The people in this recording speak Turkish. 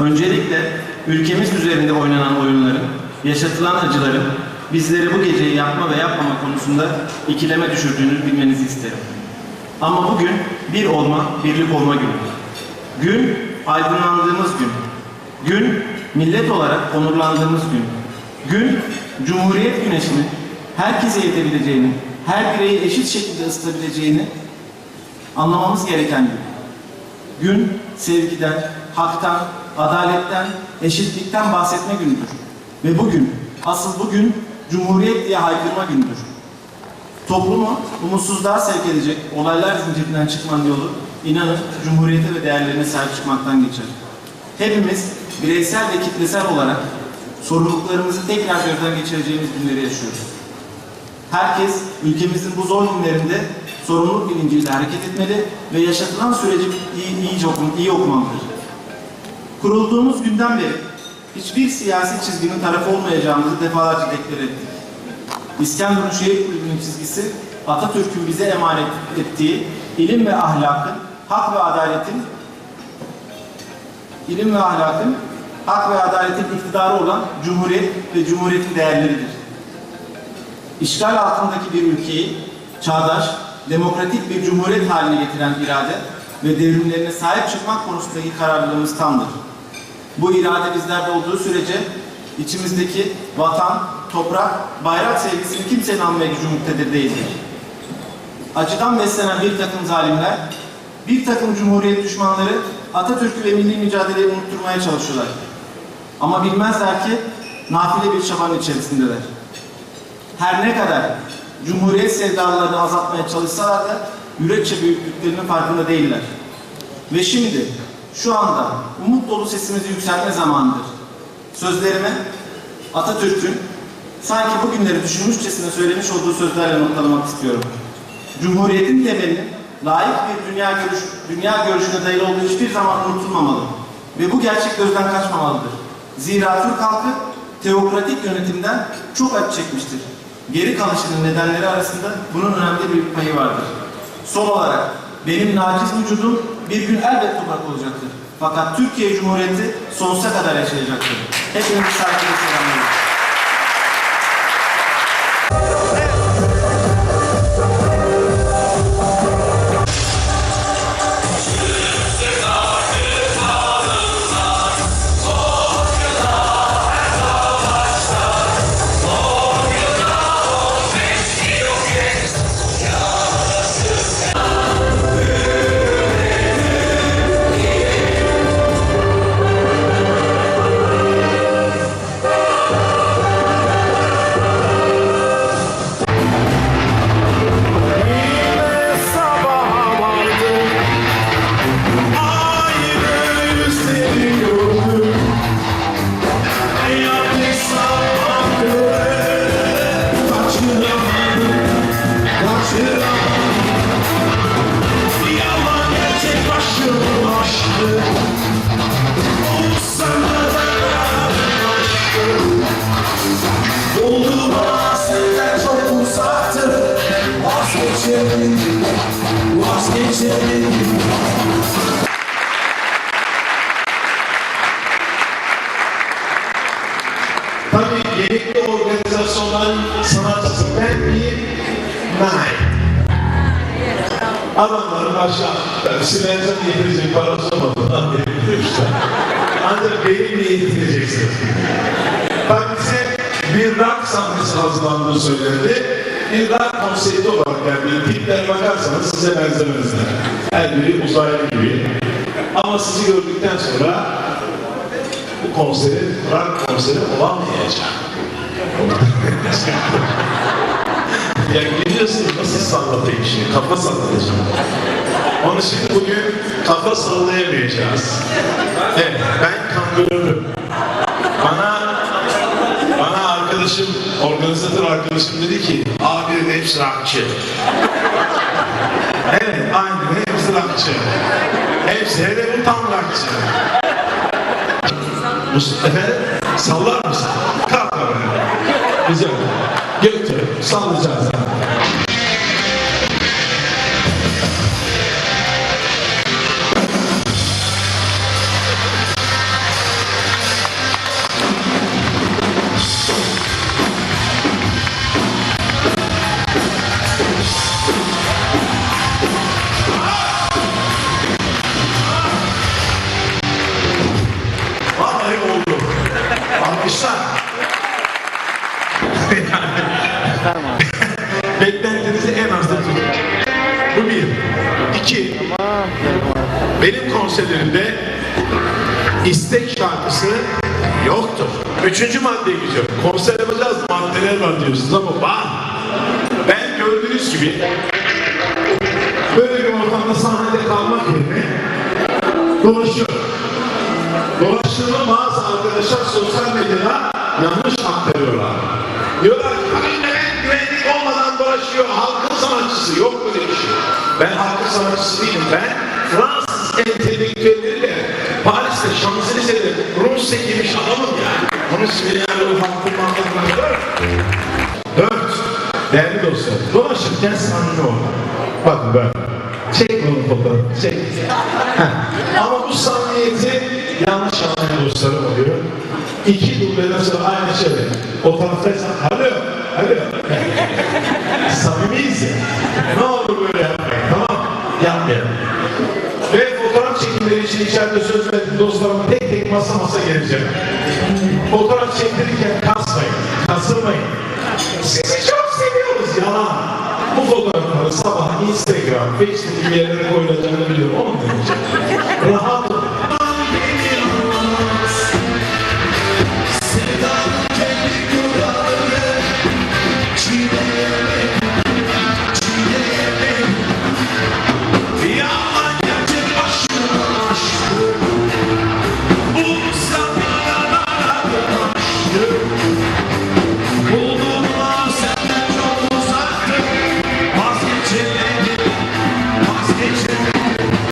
Öncelikle ülkemiz üzerinde oynanan oyunların, yaşatılan acıların bizleri bu geceyi yapma ve yapmama konusunda ikileme düşürdüğünü bilmenizi isterim. Ama bugün bir olma, birlik olma günü. Gün aydınlandığımız gün. Gün millet olarak onurlandığımız gün. Gün Cumhuriyet güneşinin herkese yetebileceğini, her bireyi eşit şekilde ısıtabileceğini anlamamız gereken gün. Gün sevgiden, haktan, adaletten, eşitlikten bahsetme günüdür. Ve bugün, asıl bugün Cumhuriyet diye haykırma günüdür. Toplumu umutsuzluğa sevk edecek olaylar zincirinden çıkmanın yolu inanın Cumhuriyete ve değerlerine sahip çıkmaktan geçer. Hepimiz bireysel ve kitlesel olarak sorumluluklarımızı tekrar gözden geçireceğimiz günleri yaşıyoruz. Herkes ülkemizin bu zor günlerinde sorumluluk bilinciyle hareket etmeli ve yaşatılan süreci iyi, iyice okum, iyi okumalıdır. Kurulduğumuz günden beri hiçbir siyasi çizginin tarafı olmayacağımızı defalarca deklar ettik. İskenderun Şehir Kulübü'nün çizgisi Atatürk'ün bize emanet ettiği ilim ve ahlakın, hak ve adaletin ilim ve ahlakın, hak ve adaletin iktidarı olan Cumhuriyet ve Cumhuriyet'in değerleridir. İşgal altındaki bir ülkeyi çağdaş, demokratik bir cumhuriyet haline getiren irade ve devrimlerine sahip çıkmak konusundaki kararlılığımız tamdır. Bu irade bizlerde olduğu sürece içimizdeki vatan, toprak, bayrak sevgisini kimsenin almaya gücü muktedir değildir. Acıdan beslenen bir takım zalimler, bir takım cumhuriyet düşmanları Atatürk'ü ve milli mücadeleyi unutturmaya çalışıyorlar. Ama bilmezler ki nafile bir çabanın içerisindeler. Her ne kadar cumhuriyet sevdalarını azaltmaya çalışsalar da yürekçe büyüklüklerinin farkında değiller. Ve şimdi şu anda umut dolu sesimizi yükseltme zamanıdır. Sözlerime Atatürk'ün sanki bugünleri düşünmüşçesine söylemiş olduğu sözlerle noktalamak istiyorum. Cumhuriyetin temelinin layık bir dünya, görüş, dünya görüşüne dayalı olduğu hiçbir zaman unutulmamalı. Ve bu gerçek gözden kaçmamalıdır. Zira Türk halkı teokratik yönetimden çok acı çekmiştir. Geri kalışının nedenleri arasında bunun önemli bir payı vardır. Son olarak benim naciz vücudum bir gün elbet toprak olacaktır. Fakat Türkiye Cumhuriyeti sonsuza kadar yaşayacaktır. Hepinizi saygıyla selamlıyorum. Aşağı, Simenton yetirecek parası olmadığından beri işte. Ancak benimle yetireceksin. Bak bize bir rock sahnesi hazırlandığı söylendi. Bir rock konsepti olarak yani tipler bakarsanız size benzemezler. Her biri uzaylı gibi. Ama sizi gördükten sonra bu konserin rock konseri olamayacak. ya biliyorsunuz nasıl sallatayım şimdi, kafa sallayacağım. Onu şimdi bugün kafa sallayamayacağız. Evet, ben kangurörüm. Bana, bana arkadaşım, organizatör arkadaşım dedi ki, abi hepsi rockçı. evet, aynen hepsi rockçı. Hepsi, hele bu tam rockçı. Mustafa, sallar mısın? Kalk oraya. Güzel. Götür, sallayacağız. beklentinizi en azda tutun. Bu bir. İki. Benim konserlerimde istek şarkısı yoktur. Üçüncü maddeye geçiyorum. Konser yapacağız maddeler var diyorsunuz ama var. Ben gördüğünüz gibi böyle bir ortamda sahnede kalmak yerine dolaşıyorum. Dolaştığımda bazı arkadaşlar sosyal medyada yanlış aktarıyorlar. Diyorlar ki Ben halkın sanatçısı değilim. Ben Fransız entelektüelleriyle Paris'te, Şanzelize'de Rus girmiş adamım yani. Yani o halkın mantıklarına Dört. Değerli dostlar, dolaşırken samimi olun. Bakın böyle. Çek bunu fotoğrafı, çek. Ama bu samimiyeti yanlış anlayan dostlarım oluyor. İki dubleden sonra aynı şey. O taraftaysan, alo, alo. İçeride söz verdim dostlarıma tek tek masa masa geleceğim. Fotoğraf çektirirken kasmayın, kasılmayın. Sizi çok seviyoruz yalan. Bu fotoğrafları sabah Instagram, Facebook gibi yerlere koyulacağını biliyorum. Onu demeyeceğim. Rahat